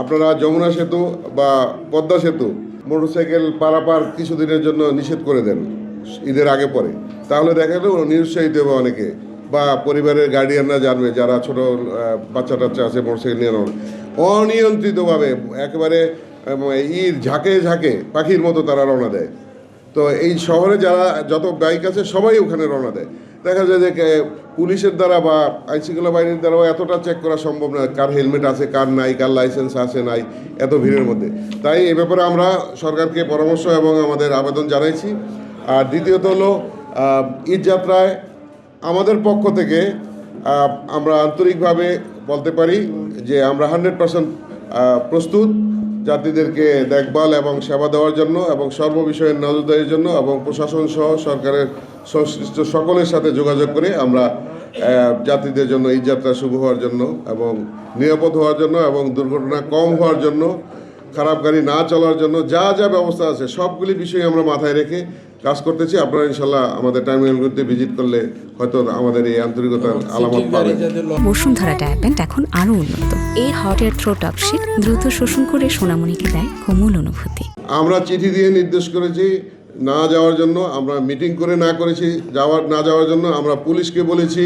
আপনারা যমুনা সেতু বা পদ্মা সেতু মোটরসাইকেল পারাপার কিছুদিনের জন্য নিষেধ করে দেন ঈদের আগে পরে। তাহলে দেখা গেল নিরুৎসাহিত হবে অনেকে বা পরিবারের গার্ডিয়ানরা জানবে যারা ছোট বাচ্চা টাচ্চা আছে, মোটরসাইকেল নিয়ে। অনিয়ন্ত্রিতভাবে একেবারে ঈদ ঝাঁকে ঝাঁকে পাখির মতো তারা রওনা দেয়। তো এই শহরে যারা, যত বাইক আছে সবাই ওখানে রওনা দেয়। দেখা যায় যে পুলিশের দ্বারা বা আইনশৃঙ্খলা বাহিনীর দ্বারাও এতটা চেক করা সম্ভব নয় কার হেলমেট আছে, কার নাই, কার লাইসেন্স আছে, নাই, এত ভিড়ের মধ্যে। তাই এ ব্যাপারে আমরা সরকারকে পরামর্শ এবং আমাদের আবেদন জানাইছি। আর দ্বিতীয়ত হলো ঈদ যাত্রায় আমাদের পক্ষ থেকে আমরা আন্তরিকভাবে বলতে পারি যে আমরা হান্ড্রেড পার্সেন্ট প্রস্তুত। যাত্রীদেরকে দেখভাল এবং সেবা দেওয়ার জন্য এবং সর্ববিষয়ের নজরদারির জন্য এবং প্রশাসন সহ সরকারের সংশ্লিষ্ট সকলের সাথে যোগাযোগ করে আমরা যাত্রীদের জন্য এই যাত্রা শুভ হওয়ার জন্য এবং নিরাপদ হওয়ার জন্য এবং দুর্ঘটনা কম হওয়ার জন্য, খারাপ গাড়ি না চলার জন্য যা যা ব্যবস্থা আছে সবগুলি বিষয় আমরা মাথায় রেখে কাজ করতেছি আপনারা ইনশাল্লাহ আমাদের টার্মিনালগুলিতে ভিজিট করলে হয়তো আমাদের এই আন্তরিকতার আলামত পাবে বসুন্ধরা ডায়াপেন্ট এখন আরও উন্নত। এই হট এয়ার থ্রো টপশিট দ্রুত শোষণ করে সোনামণিকে দেয় কোমল অনুভূতি। আমরা চিঠি দিয়ে নির্দেশ করেছি না যাওয়ার জন্য আমরা মিটিং করে না করেছি যাওয়ার না যাওয়ার জন্য আমরা পুলিশকে বলেছি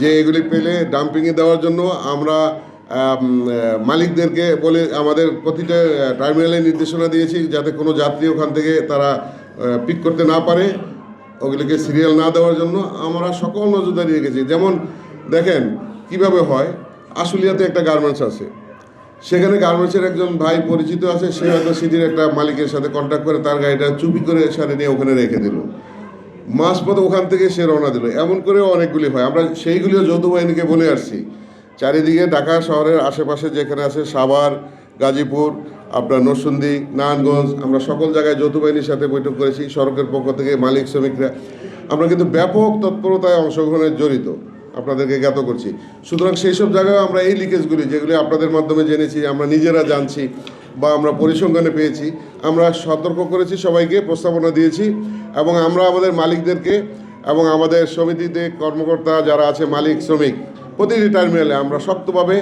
যে এগুলি পেলে ডাম্পিংয়ে দেওয়ার জন্য আমরা মালিকদেরকে বলে আমাদের প্রতিটা টার্মিনালে নির্দেশনা দিয়েছি যাতে কোনো যাত্রী ওখান থেকে তারা পিক করতে না পারে, ওগুলিকে সিরিয়াল না দেওয়ার জন্য আমরা সকল নজরদারি রেখেছি। যেমন দেখেন, কীভাবে হয়, আশুলিয়াতে একটা গার্মেন্টস আছে। সেখানে গার্মেন্টসের একজন ভাই পরিচিত আছে, সে হয়তো সিটির একটা মালিকের সাথে কন্ট্যাক্ট করে তার গাড়িটা চুপি করে সারে নিয়ে ওখানে রেখে দিল। মাস পথে ওখান থেকে সে রওনা দিল। এমন করেও অনেকগুলি হয়। আমরা সেইগুলিও যৌথ বাহিনীকে বলে আসছি। চারিদিকে ঢাকা শহরের আশেপাশে যেখানে আছে সাভার, গাজীপুর আপনার নরসুন্দি নারায়ণগঞ্জ, আমরা সকল জায়গায় যৌথ বাহিনীর সাথে বৈঠক করেছি, সড়কের পক্ষ থেকে মালিক শ্রমিকরা। আমরা কিন্তু ব্যাপক তৎপরতায় অংশগ্রহণে জড়িত, আপনাদেরকে জ্ঞাত করছি। সুতরাং সেই সব জায়গায় আমরা এই লিকেজগুলি, যেগুলি আপনাদের মাধ্যমে জেনেছি, আমরা নিজেরা জানছি বা আমরা পরিসংখ্যানে পেয়েছি, আমরা সতর্ক করেছি, সবাইকে প্রস্তাবনা দিয়েছি এবং আমরা আমাদের মালিকদেরকে এবং আমাদের সমিতিতে কর্মকর্তা যারা আছে, মালিক, শ্রমিক, প্রতিটি টার্মিনালে আমরা শক্তভাবে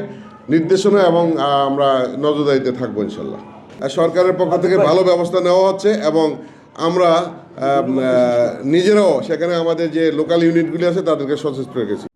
নির্দেশনা এবং আমরা নজরদারিতে থাকব ইনশাল্লাহ। সরকারের পক্ষ থেকে ভালো ব্যবস্থা নেওয়া হচ্ছে এবং আমরা নিজেরাও সেখানে আমাদের যে লোকাল ইউনিটগুলি আছে তাদেরকে সচেষ্ট রেখেছি।